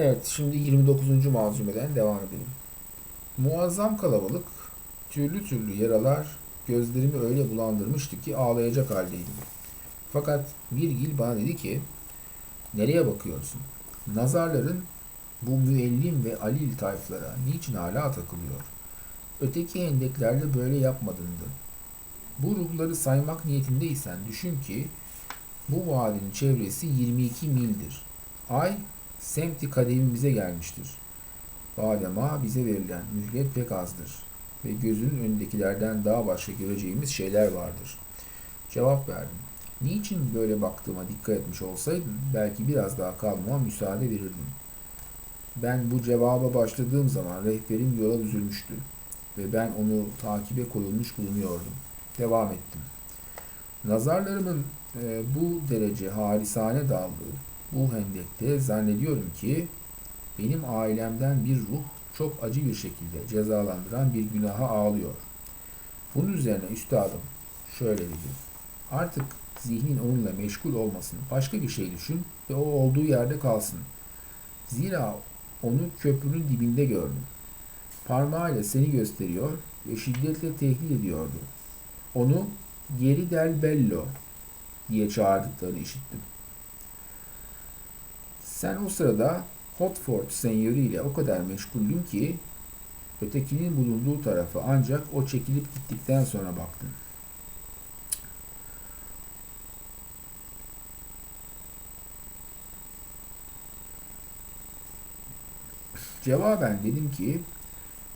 Evet, şimdi 29. malzumeden devam edelim. Muazzam kalabalık, türlü türlü yaralar gözlerimi öyle bulandırmıştı ki ağlayacak haldeydim. Fakat Virgil bana dedi ki, nereye bakıyorsun? Nazarların bu müellim ve alil tayflara niçin hala takılıyor? Öteki hendeklerde böyle yapmadındı. Bu ruhları saymak niyetindeysen düşün ki bu vadinin çevresi 22 mildir. Ay semti kademimize gelmiştir. Badema bize verilen mühlet pek azdır ve gözünün önündekilerden daha başka göreceğimiz şeyler vardır. Cevap verdim. Niçin böyle baktığıma dikkat etmiş olsaydın belki biraz daha kalmama müsaade verirdim. Ben bu cevaba başladığım zaman rehberim yola düzülmüştü ve ben onu takibe koyulmuş bulunuyordum. Devam ettim. Nazarlarımın e, bu derece harisane daldığı bu hendekte zannediyorum ki benim ailemden bir ruh çok acı bir şekilde cezalandıran bir günaha ağlıyor. Bunun üzerine üstadım şöyle dedi. Artık zihnin onunla meşgul olmasın. Başka bir şey düşün ve o olduğu yerde kalsın. Zira onu köprünün dibinde gördüm. Parmağıyla seni gösteriyor ve şiddetle tehdit ediyordu. Onu geri del bello diye çağırdıklarını işittim. Sen o sırada Hotford senyörü ile o kadar meşguldün ki ötekinin bulunduğu tarafa ancak o çekilip gittikten sonra baktın. Cevaben dedim ki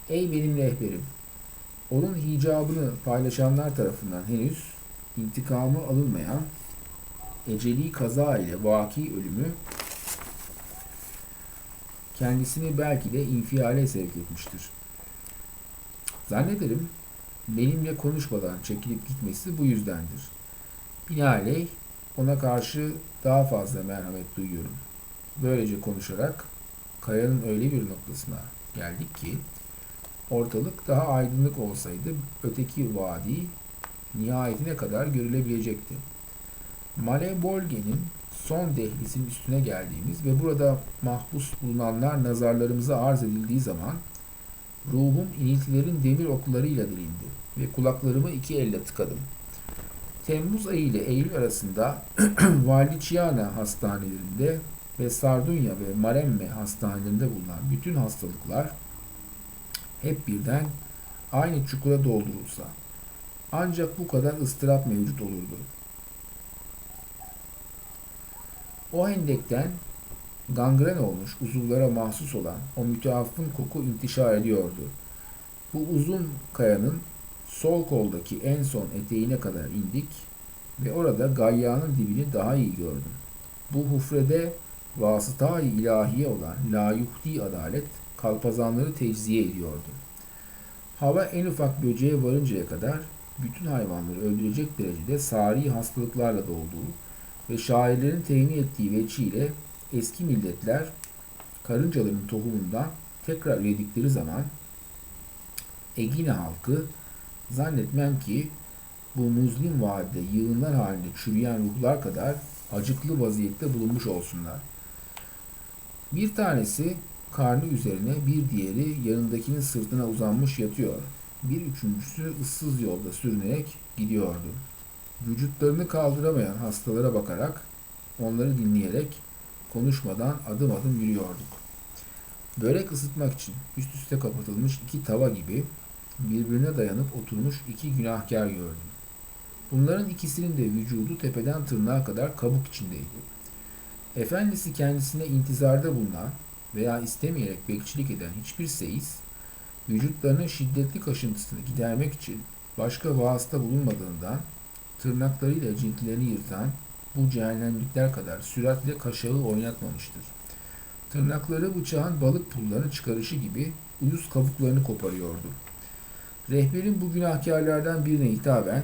Ey benim rehberim onun hicabını paylaşanlar tarafından henüz intikamı alınmayan eceli kaza ile vaki ölümü kendisini belki de infiale sevk etmiştir. Zannederim benimle konuşmadan çekilip gitmesi bu yüzdendir. Binaenaleyh ona karşı daha fazla merhamet duyuyorum. Böylece konuşarak kayanın öyle bir noktasına geldik ki ortalık daha aydınlık olsaydı öteki vadi nihayetine kadar görülebilecekti. Malebolge'nin son dehlizin üstüne geldiğimiz ve burada mahpus bulunanlar nazarlarımıza arz edildiği zaman ruhum iniltilerin demir oklarıyla delindi ve kulaklarımı iki elle tıkadım. Temmuz ayı ile Eylül arasında Valiciana hastanelerinde ve Sardunya ve Maremme hastanelerinde bulunan bütün hastalıklar hep birden aynı çukura doldurulsa ancak bu kadar ıstırap mevcut olurdu. O hendekten gangren olmuş uzuvlara mahsus olan o müteaffın koku intişar ediyordu. Bu uzun kayanın sol koldaki en son eteğine kadar indik ve orada gayyanın dibini daha iyi gördüm. Bu hufrede vasıta-i ilahiye olan la adalet kalpazanları tecziye ediyordu. Hava en ufak böceğe varıncaya kadar bütün hayvanları öldürecek derecede sari hastalıklarla dolduğu ve şairlerin temin ettiği veçiyle eski milletler karıncaların tohumundan tekrar üredikleri zaman Egine halkı zannetmem ki bu muzlim vadide yığınlar halinde çürüyen ruhlar kadar acıklı vaziyette bulunmuş olsunlar. Bir tanesi karnı üzerine bir diğeri yanındakinin sırtına uzanmış yatıyor. Bir üçüncüsü ıssız yolda sürünerek gidiyordu. Vücutlarını kaldıramayan hastalara bakarak, onları dinleyerek, konuşmadan adım adım yürüyorduk. Börek ısıtmak için üst üste kapatılmış iki tava gibi birbirine dayanıp oturmuş iki günahkar gördüm. Bunların ikisinin de vücudu tepeden tırnağa kadar kabuk içindeydi. Efendisi kendisine intizarda bulunan veya istemeyerek bekçilik eden hiçbir seyis, vücutlarının şiddetli kaşıntısını gidermek için başka vasıta bulunmadığından tırnaklarıyla ciltlerini yırtan bu cehennemlikler kadar süratle kaşağı oynatmamıştır. Tırnakları bıçağın balık pullarını çıkarışı gibi uyuz kabuklarını koparıyordu. Rehberin bu günahkarlardan birine hitaben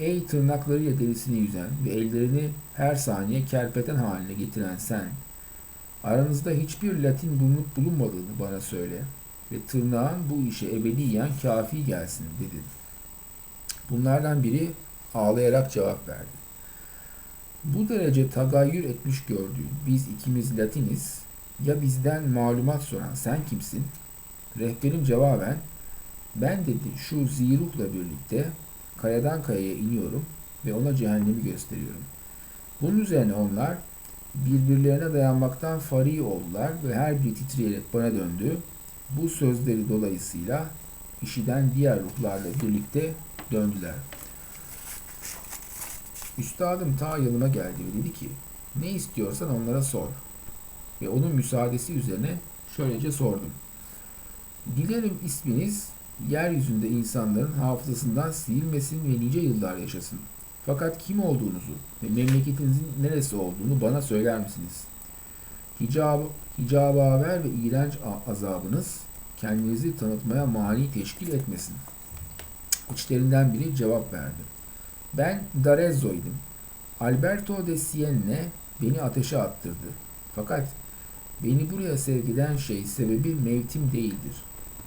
Ey tırnaklarıyla derisini yüzen ve ellerini her saniye kerpeten haline getiren sen, aranızda hiçbir Latin bulunup bulunmadığını bana söyle ve tırnağın bu işe ebediyen kafi gelsin dedi. Bunlardan biri ağlayarak cevap verdi. Bu derece tagayyür etmiş gördüğün biz ikimiz Latiniz Ya bizden malumat soran sen kimsin? Rehberim cevaben ben dedi şu ziruhla birlikte kayadan kayaya iniyorum ve ona cehennemi gösteriyorum. Bunun üzerine onlar birbirlerine dayanmaktan fari oldular ve her biri titreyerek bana döndü. Bu sözleri dolayısıyla işiden diğer ruhlarla birlikte döndüler. Üstadım ta yanıma geldi ve dedi ki ne istiyorsan onlara sor. Ve onun müsaadesi üzerine şöylece sordum. Dilerim isminiz yeryüzünde insanların hafızasından silinmesin ve nice yıllar yaşasın. Fakat kim olduğunuzu ve memleketinizin neresi olduğunu bana söyler misiniz? Hicab, hicabaver ve iğrenç azabınız kendinizi tanıtmaya mani teşkil etmesin. İçlerinden biri cevap verdi. Ben Darezzo'ydum. Alberto de Sienne beni ateşe attırdı. Fakat beni buraya sevk eden şey sebebi mevtim değildir.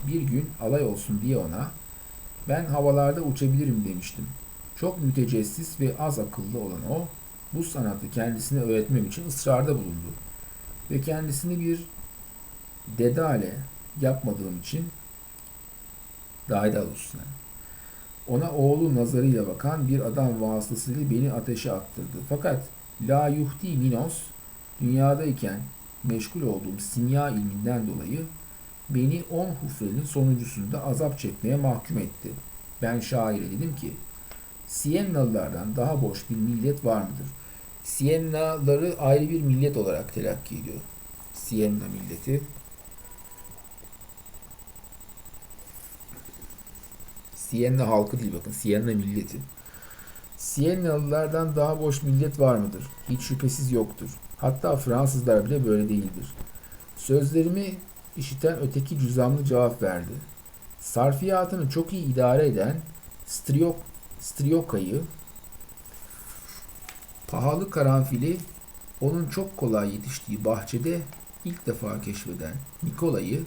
Bir gün alay olsun diye ona ben havalarda uçabilirim demiştim. Çok mütecessis ve az akıllı olan o bu sanatı kendisine öğretmem için ısrarda bulundu. Ve kendisini bir dedale yapmadığım için Daedalus yani. Ona oğlu nazarıyla bakan bir adam vasıtasıyla beni ateşe attırdı. Fakat La Yuhdi Minos dünyadayken meşgul olduğum simya ilminden dolayı beni on hufrenin sonuncusunda azap çekmeye mahkum etti. Ben şaire dedim ki Siennalılardan daha boş bir millet var mıdır? Siennaları ayrı bir millet olarak telakki ediyor. Sienna milleti. Sienna halkı değil bakın. Sienna milleti. Siennalılardan daha boş millet var mıdır? Hiç şüphesiz yoktur. Hatta Fransızlar bile böyle değildir. Sözlerimi işiten öteki cüzamlı cevap verdi. Sarfiyatını çok iyi idare eden Striok, Strioka'yı pahalı karanfili onun çok kolay yetiştiği bahçede ilk defa keşfeden Nikola'yı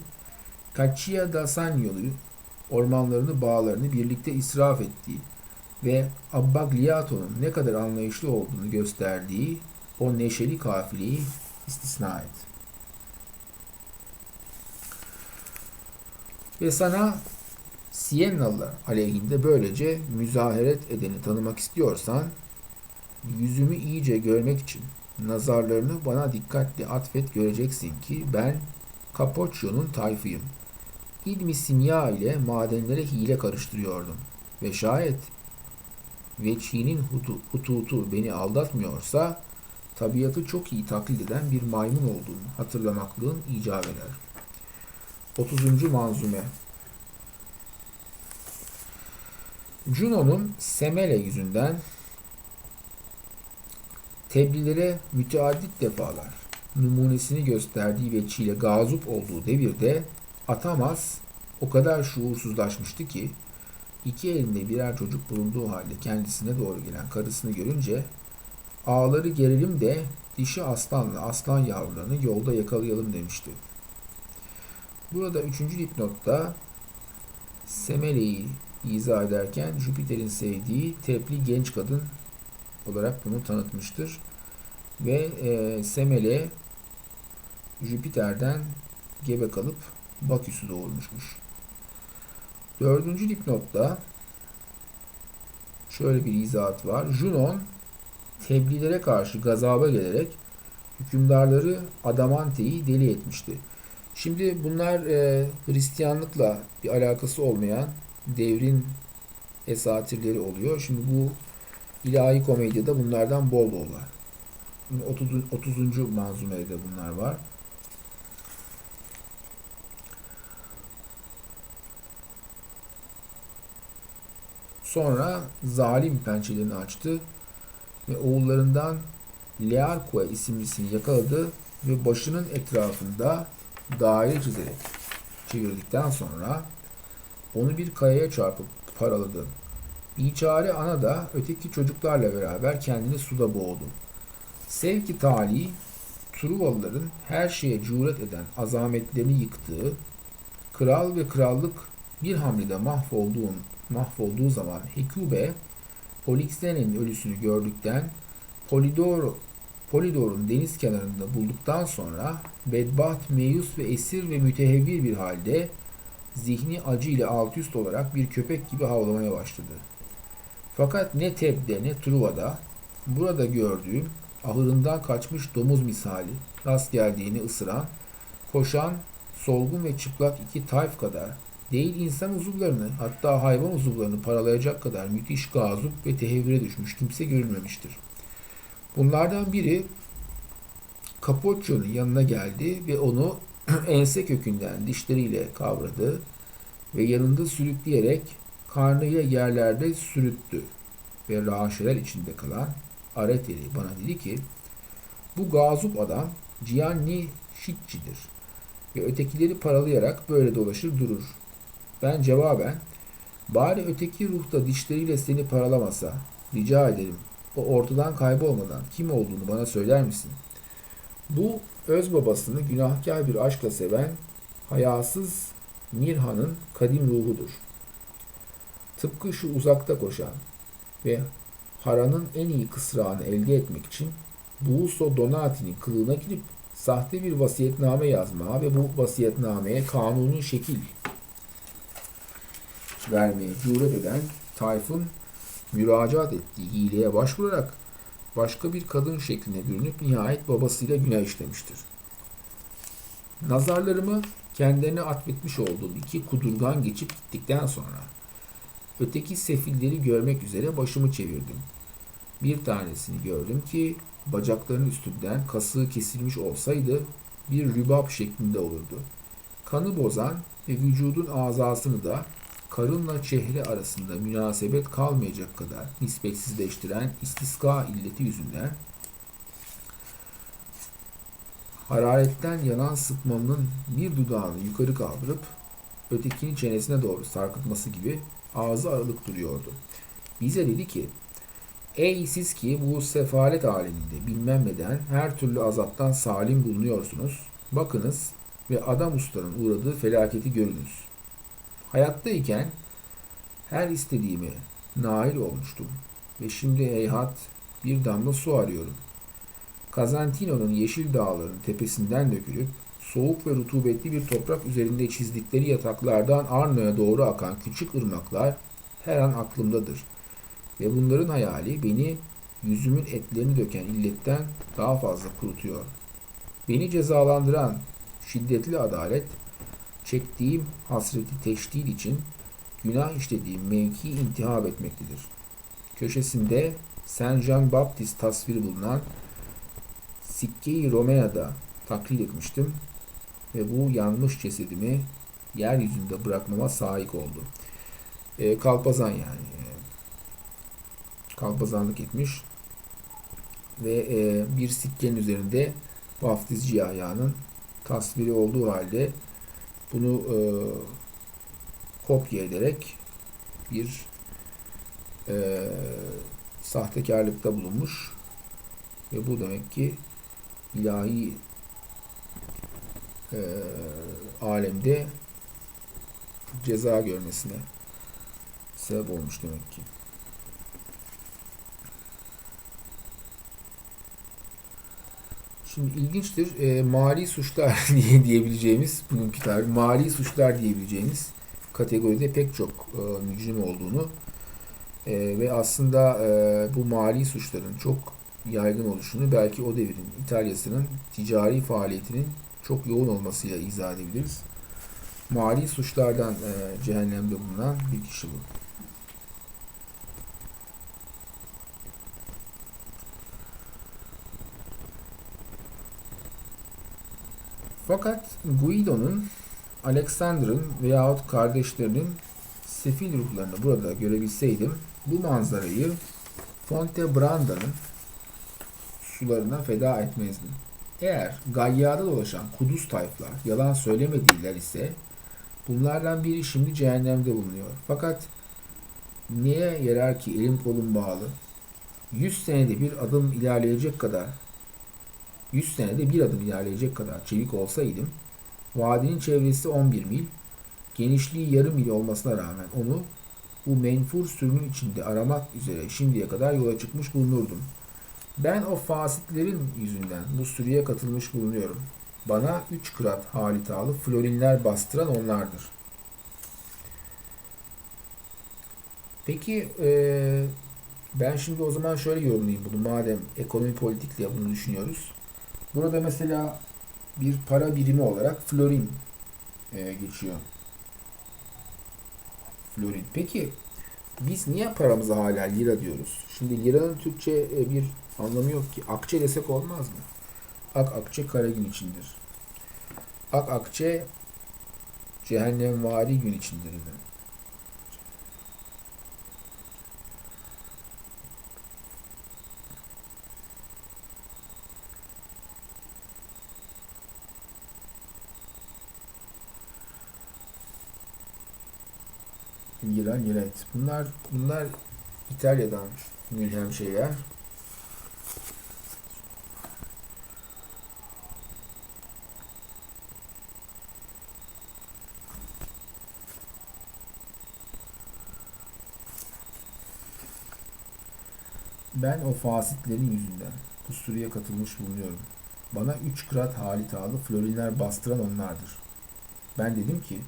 Caccia da Sagnolu'yu ormanlarını bağlarını birlikte israf ettiği ve Abbagliato'nun ne kadar anlayışlı olduğunu gösterdiği o neşeli kafileyi istisna et. Ve sana Siennalılar aleyhinde böylece müzaheret edeni tanımak istiyorsan yüzümü iyice görmek için nazarlarını bana dikkatli atfet göreceksin ki ben Capocchio'nun tayfıyım. İlmi simya ile madenlere hile karıştırıyordum. Ve şayet veçhinin hutu, hututu beni aldatmıyorsa tabiatı çok iyi taklit eden bir maymun olduğunu hatırlamaklığın icap eder. 30. Manzume Juno'nun Semele yüzünden tebliğlere müteaddit defalar numunesini gösterdiği veçhiyle gazup olduğu devirde Atamas o kadar şuursuzlaşmıştı ki iki elinde birer çocuk bulunduğu halde kendisine doğru gelen karısını görünce ağları gerelim de dişi aslanla aslan yavrularını yolda yakalayalım demişti. Burada üçüncü dipnotta Semele'yi izah ederken Jüpiter'in sevdiği tepli genç kadın olarak bunu tanıtmıştır. Ve e, Semele Jüpiter'den gebe kalıp Baküs'ü doğurmuşmuş. Dördüncü dipnotta şöyle bir izahat var. Junon tebliğlere karşı gazaba gelerek hükümdarları Adamante'yi deli etmişti. Şimdi bunlar e, Hristiyanlıkla bir alakası olmayan devrin esatirleri oluyor. Şimdi bu ilahi komedyada bunlardan bol bol var. 30. 30. manzumede bunlar var. Sonra zalim pençelerini açtı ve oğullarından Learque isimlisini yakaladı ve başının etrafında daire çizerek çevirdikten sonra onu bir kayaya çarpıp paraladı. Biçare ana da öteki çocuklarla beraber kendini suda boğdu. Sevki tali, Truvalıların her şeye cüret eden azametlerini yıktığı, kral ve krallık bir hamlede mahvolduğu, mahvolduğu zaman Hekube, Polixene'nin ölüsünü gördükten Polidoro, Polidor'un deniz kenarında bulduktan sonra bedbaht, meyus ve esir ve mütehevvir bir halde zihni acı ile alt üst olarak bir köpek gibi havlamaya başladı. Fakat ne Teb'de ne Truva'da burada gördüğüm ahırından kaçmış domuz misali rast geldiğini ısıran, koşan, solgun ve çıplak iki tayf kadar değil insan uzuvlarını hatta hayvan uzuvlarını paralayacak kadar müthiş gazup ve tehevvüre düşmüş kimse görülmemiştir. Bunlardan biri Capocchio'nun yanına geldi ve onu ense kökünden dişleriyle kavradı ve yanında sürükleyerek karnıyla yerlerde sürüttü ve raşeler içinde kalan Areteli bana dedi ki bu gazup adam Gianni Şitçidir ve ötekileri paralayarak böyle dolaşır durur. Ben cevaben bari öteki ruhta dişleriyle seni paralamasa rica ederim o ortadan kaybolmadan kim olduğunu bana söyler misin? Bu öz babasını günahkar bir aşkla seven hayasız Nirhan'ın kadim ruhudur. Tıpkı şu uzakta koşan ve Hara'nın en iyi kısrağını elde etmek için Buuso Donati'nin kılığına girip sahte bir vasiyetname yazmaya ve bu vasiyetnameye kanuni şekil vermeye cüret eden Tayfun müracaat ettiği hileye başvurarak başka bir kadın şekline bürünüp nihayet babasıyla günah işlemiştir. Nazarlarımı kendilerine atfetmiş olduğum iki kudurgan geçip gittikten sonra öteki sefilleri görmek üzere başımı çevirdim. Bir tanesini gördüm ki bacaklarının üstünden kasığı kesilmiş olsaydı bir rübab şeklinde olurdu. Kanı bozan ve vücudun azasını da karınla çehre arasında münasebet kalmayacak kadar nispetsizleştiren istiska illeti yüzünden hararetten yanan sıkmanın bir dudağını yukarı kaldırıp ötekinin çenesine doğru sarkıtması gibi ağzı aralık duruyordu. Bize dedi ki, Ey siz ki bu sefalet aleminde bilmem neden her türlü azaptan salim bulunuyorsunuz. Bakınız ve adam ustanın uğradığı felaketi görünüz. Hayattayken her istediğime nail olmuştum ve şimdi heyhat bir damla su arıyorum. Kazantino'nun yeşil dağların tepesinden dökülüp soğuk ve rutubetli bir toprak üzerinde çizdikleri yataklardan Arno'ya doğru akan küçük ırmaklar her an aklımdadır. Ve bunların hayali beni yüzümün etlerini döken illetten daha fazla kurutuyor. Beni cezalandıran şiddetli adalet, çektiğim hasreti teşdid için günah işlediğim mevki intihab etmektedir. Köşesinde Saint Jean Baptiste tasviri bulunan Sikkeyi Romea'da taklit etmiştim ve bu yanmış cesedimi yeryüzünde bırakmama sahip oldu. E, kalpazan yani. Kalpazanlık etmiş ve e, bir sikkenin üzerinde vaftizci Yahya'nın tasviri olduğu halde bunu e, kopya ederek bir e, sahtekarlıkta bulunmuş ve bu demek ki ilahi e, alemde ceza görmesine sebep olmuş demek ki. Şimdi ilginçtir. E, mali suçlar diye diyebileceğimiz bugünkü tabir mali suçlar diyebileceğimiz kategoride pek çok e, mücrim olduğunu e, ve aslında e, bu mali suçların çok yaygın oluşunu belki o devrin İtalya'sının ticari faaliyetinin çok yoğun olmasıyla izah edebiliriz. Mali suçlardan e, cehennemde bulunan bir kişi bu. Fakat Guido'nun, Alexander'ın veyahut kardeşlerinin sefil ruhlarını burada görebilseydim bu manzarayı Fonte Branda'nın sularına feda etmezdim. Eğer gayyada dolaşan kuduz tayflar yalan söylemediler ise bunlardan biri şimdi cehennemde bulunuyor. Fakat neye yarar ki elim kolum bağlı? 100 senede bir adım ilerleyecek kadar 100 senede bir adım ilerleyecek kadar çevik olsaydım vadinin çevresi 11 mil genişliği yarım mil olmasına rağmen onu bu menfur sürünün içinde aramak üzere şimdiye kadar yola çıkmış bulunurdum. Ben o fasitlerin yüzünden bu sürüye katılmış bulunuyorum. Bana üç kırat halitalı florinler bastıran onlardır. Peki e, ben şimdi o zaman şöyle yorumlayayım bunu. Madem ekonomi politikle bunu düşünüyoruz. Burada mesela bir para birimi olarak florin e, geçiyor. Florin. Peki biz niye paramıza hala lira diyoruz? Şimdi liranın Türkçe e, bir anlamı yok ki. Akçe desek olmaz mı? Ak akçe kara gün içindir. Ak akçe cehennemvari gün içindir. Lira, liret. Bunlar bunlar İtalya'dan mülhem şeyler. Ben o fasitlerin yüzünden bu sürüye katılmış bulunuyorum. Bana üç krat halitalı florinler bastıran onlardır. Ben dedim ki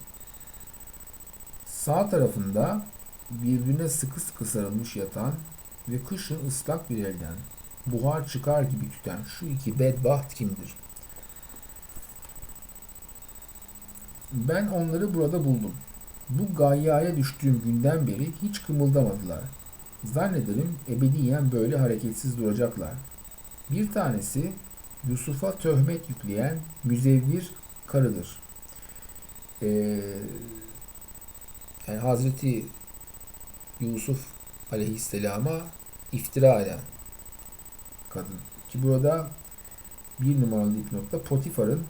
Sağ tarafında birbirine sıkı sıkı sarılmış yatan ve kışın ıslak bir elden buhar çıkar gibi tüten şu iki bedbaht kimdir? Ben onları burada buldum. Bu gayyaya düştüğüm günden beri hiç kımıldamadılar. Zannederim ebediyen böyle hareketsiz duracaklar. Bir tanesi Yusuf'a töhmet yükleyen müzevvir karıdır. Ee, yani Hazreti Yusuf aleyhisselama iftira eden kadın. Ki burada bir numaralı dipnotta Potifar'ın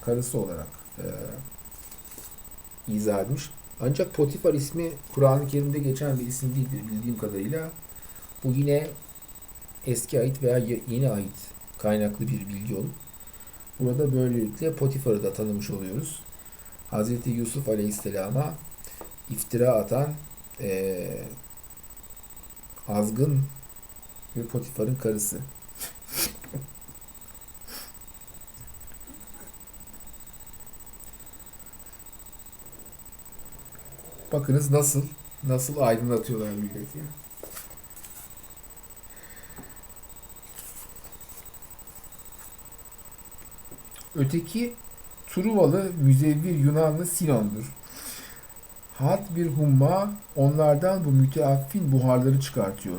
karısı olarak e, izah etmiş. Ancak Potifar ismi Kur'an-ı Kerim'de geçen bir isim değildir bildiğim kadarıyla. Bu yine eski ait veya yeni ait kaynaklı bir bilgi olup burada böylelikle Potifar'ı da tanımış oluyoruz. Hazreti Yusuf Aleyhisselam'a iftira atan e, azgın ve Potifar'ın karısı. Bakınız nasıl nasıl aydınlatıyorlar milleti. Öteki Truvalı müzevvir Yunanlı Sinon'dur. Hat bir humma onlardan bu müteaffin buharları çıkartıyor.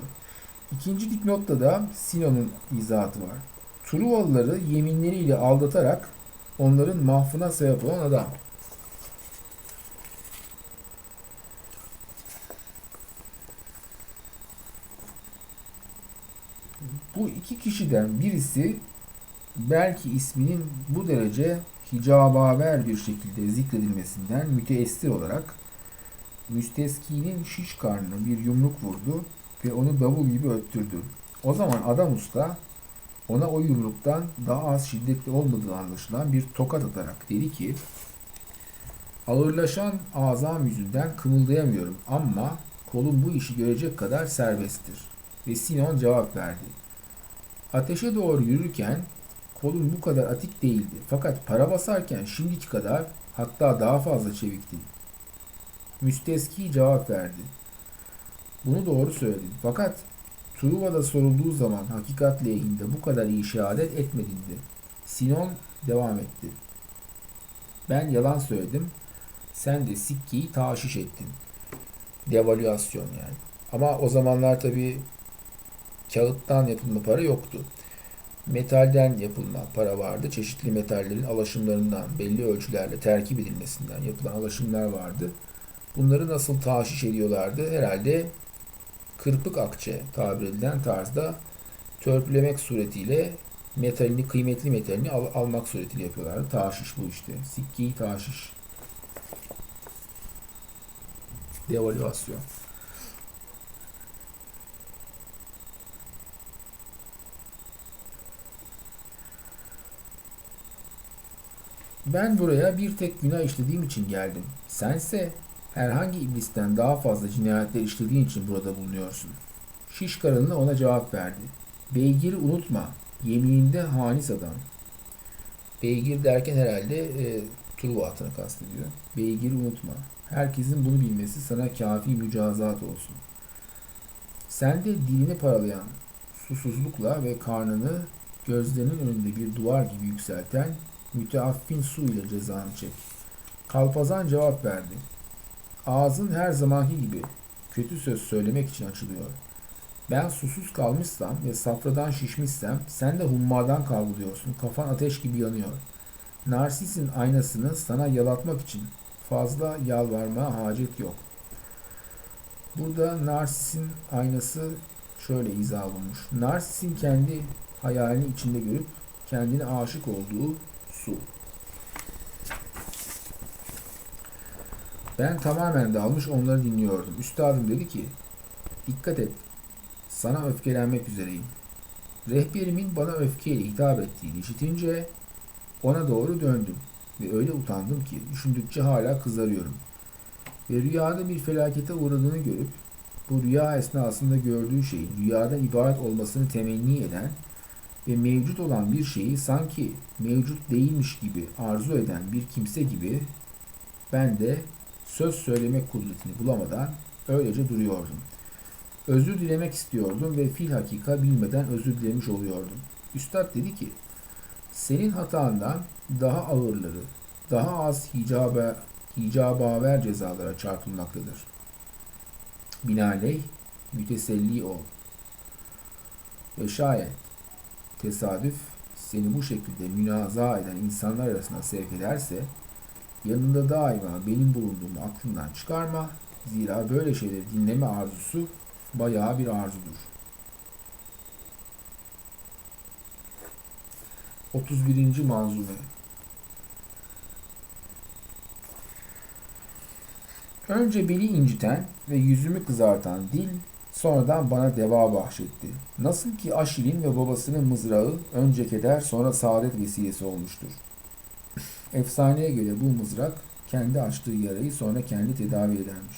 İkinci dipnotta da Sinon'un izahatı var. Truvalıları yeminleriyle aldatarak onların mahfına sebep olan adam. Bu iki kişiden birisi belki isminin bu derece hicabaver bir şekilde zikredilmesinden müteessir olarak müsteskinin şiş karnına bir yumruk vurdu ve onu davul gibi öttürdü. O zaman adam usta ona o yumruktan daha az şiddetli olmadığı anlaşılan bir tokat atarak dedi ki Ağırlaşan azam yüzünden kımıldayamıyorum ama kolum bu işi görecek kadar serbesttir. Ve Sinon cevap verdi. Ateşe doğru yürürken kolum bu kadar atik değildi. Fakat para basarken şimdiki kadar hatta daha fazla çevikti. Müsteski cevap verdi. Bunu doğru söyledin. Fakat Truva'da sorulduğu zaman hakikat lehinde bu kadar iyi şehadet etmedindi. Sinon devam etti. Ben yalan söyledim. Sen de sikkiyi taşiş ettin. Devalüasyon yani. Ama o zamanlar tabi kağıttan yapılma para yoktu. Metalden yapılma para vardı. Çeşitli metallerin alaşımlarından belli ölçülerle terkip edilmesinden yapılan alaşımlar vardı. Bunları nasıl taşiş ediyorlardı? Herhalde kırpık akçe tabir edilen tarzda törpülemek suretiyle metalini, kıymetli metalini al, almak suretiyle yapıyorlardı. Taşiş bu işte. Sikki taşiş. Devalüasyon. Ben buraya bir tek günah işlediğim için geldim. Sense herhangi iblisten daha fazla cinayetler işlediğin için burada bulunuyorsun. Şiş karınlı ona cevap verdi. Beygiri unutma, yemininde hanis adam. Beygir derken herhalde e, Truva atını kastediyor. Beygiri unutma. Herkesin bunu bilmesi sana kafi mücazat olsun. Sen de dilini paralayan susuzlukla ve karnını gözlerinin önünde bir duvar gibi yükselten müteaffin su ile cezanı çek. Kalpazan cevap verdi. Ağzın her zamanki gibi kötü söz söylemek için açılıyor. Ben susuz kalmışsam ve safradan şişmişsem sen de hummadan kavruluyorsun. Kafan ateş gibi yanıyor. Narsis'in aynasını sana yalatmak için fazla yalvarmaya hacet yok. Burada Narsis'in aynası şöyle izah olmuş. Narsis'in kendi hayalini içinde görüp kendine aşık olduğu su. Ben tamamen dalmış onları dinliyordum. Üstadım dedi ki, dikkat et, sana öfkelenmek üzereyim. Rehberimin bana öfkeyle hitap ettiğini işitince ona doğru döndüm ve öyle utandım ki düşündükçe hala kızarıyorum. Ve rüyada bir felakete uğradığını görüp bu rüya esnasında gördüğü şeyin rüyadan ibaret olmasını temenni eden ve mevcut olan bir şeyi sanki mevcut değilmiş gibi arzu eden bir kimse gibi ben de söz söylemek kudretini bulamadan öylece duruyordum. Özür dilemek istiyordum ve fil hakika bilmeden özür dilemiş oluyordum. Üstad dedi ki, senin hatandan daha ağırları, daha az hicabe, hicabaver cezalara çarpılmaktadır. Binaenaleyh müteselli ol. Ve şayet tesadüf seni bu şekilde münaza eden insanlar arasına sevk ederse yanında daima benim bulunduğumu aklından çıkarma. Zira böyle şeyleri dinleme arzusu bayağı bir arzudur. 31. manzume Önce beni inciten ve yüzümü kızartan dil sonradan bana deva bahşetti. Nasıl ki Aşil'in ve babasının mızrağı önce keder sonra saadet vesilesi olmuştur. Efsaneye göre bu mızrak kendi açtığı yarayı sonra kendi tedavi edermiş.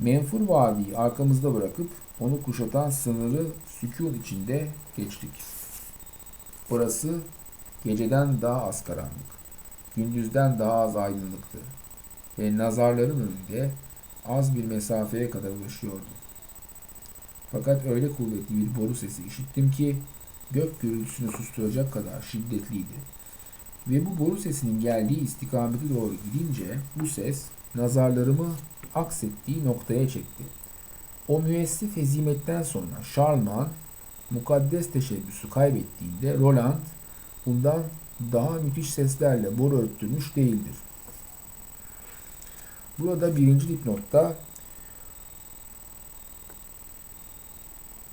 Menfur vadiyi arkamızda bırakıp onu kuşatan sınırı sükun içinde geçtik. Burası geceden daha az karanlık, gündüzden daha az aydınlıktı ve nazarların önünde az bir mesafeye kadar ulaşıyordu. Fakat öyle kuvvetli bir boru sesi işittim ki gök gürültüsünü susturacak kadar şiddetliydi. Ve bu boru sesinin geldiği istikamete doğru gidince bu ses nazarlarımı aksettiği noktaya çekti. O müessif hezimetten sonra Charlemagne mukaddes teşebbüsü kaybettiğinde Roland bundan daha müthiş seslerle boru öttürmüş değildir. Burada birinci dipnotta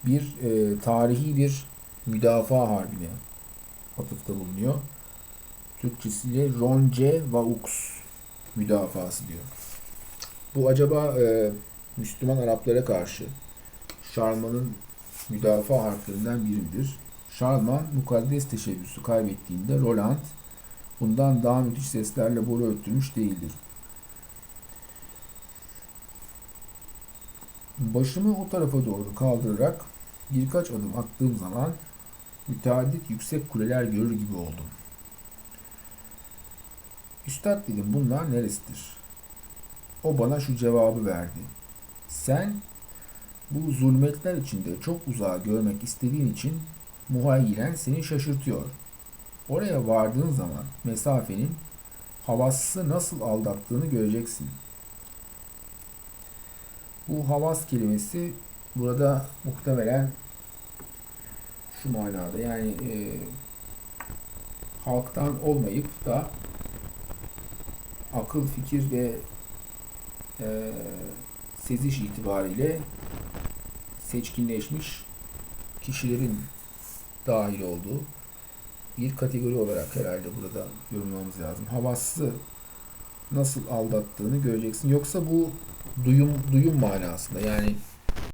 bir e, tarihi bir müdafaa harbine atıfta bulunuyor. Türkçesiyle Ronce Vaux müdafası diyor. Bu acaba e, Müslüman Araplara karşı Şarman'ın müdafaa harflerinden biridir. Şarman mukaddes teşebbüsü kaybettiğinde Roland bundan daha müthiş seslerle boru öttürmüş değildir. Başımı o tarafa doğru kaldırarak birkaç adım attığım zaman müteaddit yüksek kuleler görür gibi oldum. Üstad dedim bunlar neresidir? O bana şu cevabı verdi. Sen bu zulmetler içinde çok uzağa görmek istediğin için muhayyilen seni şaşırtıyor. Oraya vardığın zaman mesafenin havası nasıl aldattığını göreceksin. Bu havas kelimesi burada muhtemelen şu manada yani e, halktan olmayıp da akıl, fikir ve e, seziş itibariyle seçkinleşmiş kişilerin dahil olduğu bir kategori olarak herhalde burada yorumlamamız lazım. Havaslı nasıl aldattığını göreceksin. Yoksa bu duyum duyum manasında yani